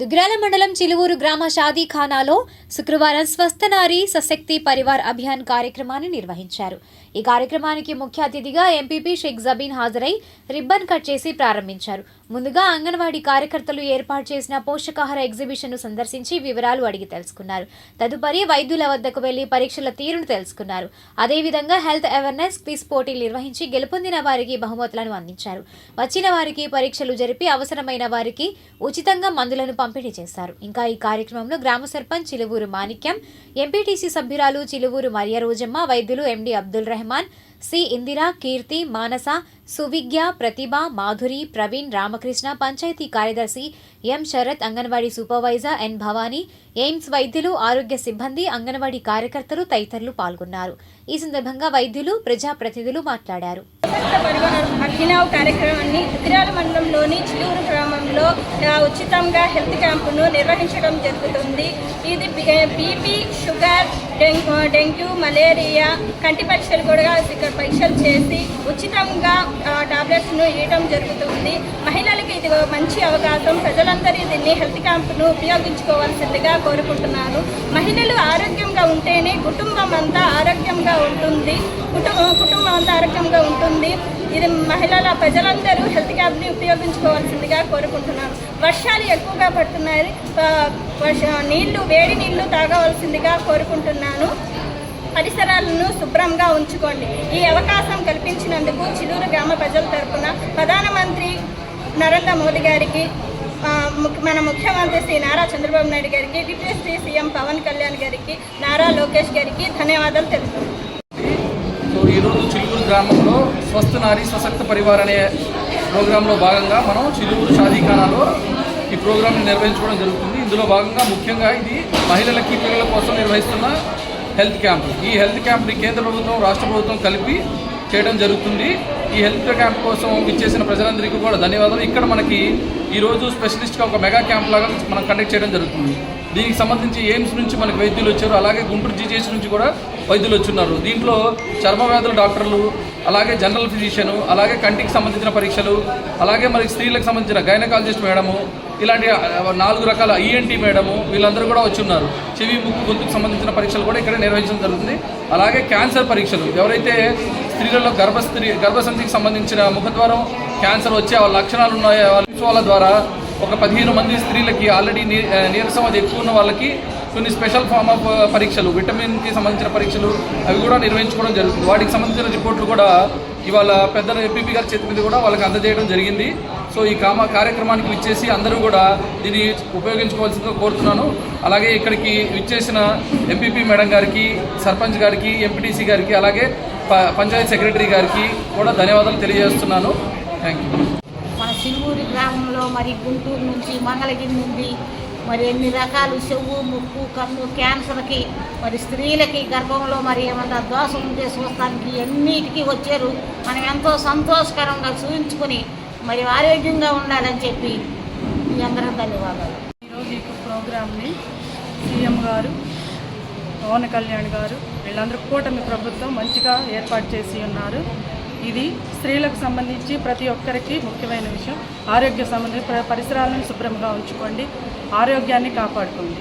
దుగ్రాల మండలం చిలువూరు గ్రామ షాదీఖానాలో శుక్రవారం స్వస్థనారి సశక్తి పరివార్ అభియాన్ కార్యక్రమాన్ని నిర్వహించారు. ఈ కార్యక్రమానికి ముఖ్య అతిథిగా ఎంపీపీ షేక్ జబీన్ హాజరై రిబ్బన్ కట్ చేసి ప్రారంభించారు. ముందుగా అంగన్వాడీ కార్యకర్తలు ఏర్పాటు చేసిన పోషకాహార ఎగ్జిబిషన్ను సందర్శించి వివరాలు అడిగి తెలుసుకున్నారు. తదుపరి వైద్యుల వద్దకు వెళ్ళి పరీక్షల తీరును తెలుసుకున్నారు. అదేవిధంగా హెల్త్ అవేర్నెస్ క్విజ్ పోటీలు నిర్వహించి గెలుపొందిన వారికి బహుమతులను అందించారు. వచ్చిన వారికి పరీక్షలు జరిపి అవసరమైన వారికి ఉచితంగా మందులను పంపిణీ చేశారు. ఇంకా ఈ కార్యక్రమంలో గ్రామ సర్పంచ్ చిలువూరు మాణిక్యం ఎంపీటీసీ సభ్యురాలు చిలువూరు మరియ రోజమ్మ వైద్యులు ఎండి అబ్దుల్ రెహమాన్ సి. ఇందిరా కీర్తి మానస సువిజ్ఞ ప్రతిభ మాధురి ప్రవీణ్ రామకృష్ణ పంచాయతీ కార్యదర్శి M. Sharath anganwadi supervisor N. Bhavani AIIMS వైద్యులు ఆరోగ్య సిబ్బంది అంగన్వాడీ కార్యకర్తలు తదితరులు పాల్గొన్నారు. ఈ సందర్భంగా వైద్యులు ప్రజాప్రతినిధులు మాట్లాడారు. స్వచ్ఛత కార్యక్రమాన్ని ఉతిరాల మండలంలోని చిలూరు గ్రామంలో ఉచితంగా హెల్త్ క్యాంపును నిర్వహించడం జరుగుతుంది. ఇది BP sugar dengue dengue malaria కంటి పరీక్షలు కూడా ఇక్కడ పరీక్షలు చేసి ఉచితంగా టాబ్లెట్స్ను ఇవ్వడం జరుగుతుంది. మహిళలకి ఇది మంచి అవకాశం. ప్రజలందరూ దీన్ని హెల్త్ క్యాంపును ఉపయోగించుకోవాల్సిందిగా కోరుకుంటున్నాను. మహిళలు ఆరోగ్యంగా ఉంటేనే కుటుంబం అంతా ఆరోగ్యంగా ఉంటుంది. కుటుంబం కుటుంబం అంతా ఆరోగ్యంగా ఉంటుంది. ఇది జిల్లాల ప్రజలందరూ హెల్త్ క్యాంప్ని ఉపయోగించుకోవాల్సిందిగా కోరుకుంటున్నాను. వర్షాలు ఎక్కువగా పడుతున్నాయి. వర్ష నీళ్ళు వేడి నీళ్ళు తాగవలసిందిగా కోరుకుంటున్నాను. పరిసరాలను శుభ్రంగా ఉంచుకోండి. ఈ అవకాశం కల్పించినందుకు చిలూరు గ్రామ ప్రజల తరఫున ప్రధానమంత్రి నరేంద్ర మోదీ గారికి మన ముఖ్యమంత్రి శ్రీ నారా చంద్రబాబు నాయుడు గారికి డిప్యూటీ సీఎం పవన్ కళ్యాణ్ గారికి నారా లోకేష్ గారికి ధన్యవాదాలు తెలుపుతున్నాను. ఈరోజు చిలుగురు గ్రామంలో స్వస్థ నారీ స్వశక్త పరివార్ అనే ప్రోగ్రాంలో భాగంగా మనం చిలుగురు షాదీఖానాలో ఈ ప్రోగ్రాంని నిర్వహించుకోవడం జరుగుతుంది. ఇందులో భాగంగా ముఖ్యంగా ఇది మహిళలకి పిల్లల కోసం నిర్వహిస్తున్న హెల్త్ క్యాంప్. ఈ హెల్త్ క్యాంప్ని కేంద్ర ప్రభుత్వం రాష్ట్ర ప్రభుత్వం కలిపి చేయడం జరుగుతుంది. ఈ హెల్త్ క్యాంప్ కోసం ఇచ్చేసిన ప్రజలందరికీ కూడా ధన్యవాదాలు. ఇక్కడ మనకి ఈరోజు స్పెషలిస్ట్గా ఒక మెగా క్యాంప్ లాగా మనం కండక్ట్ చేయడం జరుగుతుంది. దీనికి సంబంధించి ఎయిమ్స్ నుంచి మనకి వైద్యులు వచ్చారు. అలాగే గుంటూరు జీజీహెచ్ నుంచి కూడా వైద్యులు వచ్చున్నారు. దీంట్లో చర్మ వ్యాధుల డాక్టర్లు అలాగే జనరల్ ఫిజిషియన్ అలాగే కంటికి సంబంధించిన పరీక్షలు అలాగే మనకి స్త్రీలకు సంబంధించిన గైనకాలజిస్ట్ మేడము ఇలాంటి నాలుగు రకాల ఈఎన్టీ మేడము వీళ్ళందరూ కూడా వచ్చి ఉన్నారు చెవి ముక్కు గొంతుకు సంబంధించిన పరీక్షలు కూడా ఇక్కడ నిర్వహించడం జరుగుతుంది. అలాగే క్యాన్సర్ పరీక్షలు. ఎవరైతే స్త్రీలలో గర్భస్త్రీ గర్భసంధికి సంబంధించిన ముఖద్వారం క్యాన్సర్ వచ్చే వాళ్ళ లక్షణాలు ఉన్నాయో వాళ్ళ వాళ్ళ ద్వారా ఒక పదిహేను మంది స్త్రీలకి ఆల్రెడీ నీరసం అది ఎక్కువ ఉన్న వాళ్ళకి కొన్ని స్పెషల్ ఫామ్ ఆఫ్ పరీక్షలు విటమిన్కి సంబంధించిన పరీక్షలు అవి కూడా నిర్వహించుకోవడం జరుగుతుంది. వాటికి సంబంధించిన రిపోర్ట్లు కూడా ఇవాళ పెద్ద ఎంపీపీ గారి చేతి మీద కూడా వాళ్ళకి అందజేయడం జరిగింది. సో ఈ కామ కార్యక్రమానికి విచ్చేసి అందరూ కూడా దీన్ని ఉపయోగించుకోవాల్సిందిగా కోరుతున్నాను. అలాగే ఇక్కడికి విచ్చేసిన ఎంపీపీ మేడం గారికి సర్పంచ్ గారికి ఎంపీటీసీ గారికి అలాగే పంచాయత్ సెక్రటరీ గారికి కూడా ధన్యవాదాలు తెలియజేస్తున్నాను. థ్యాంక్ యూ సింగూరి గ్రామంలో మరి గుంటూరు నుంచి మంగళగిరి నుండి మరి ఎన్ని రకాలు చెవు ముక్కు కన్ను క్యాన్సర్కి మరి స్త్రీలకి గర్భంలో మరి ఏమన్నా దోషం ఉంటే చూస్తానికి ఎన్నిటికీ వచ్చారు. మనం ఎంతో సంతోషకరంగా చూపించుకొని మరి ఆరోగ్యంగా ఉండాలని చెప్పి మీ అందరం ధన్యవాదాలు. ఈరోజు ఈ ప్రోగ్రామ్ని సీఎం గారు పవన్ కళ్యాణ్ గారు వీళ్ళందరూ కూటమి ప్రభుత్వం మంచిగా ఏర్పాటు చేసి ఉన్నారు. ఇది స్త్రీలకు సంబంధించి ప్రతి ఒక్కరికి ముఖ్యమైన విషయం. ఆరోగ్య సంబంధించి పరిసరాలను శుభ్రంగా ఉంచుకోండి. ఆరోగ్యాన్ని కాపాడుకోండి.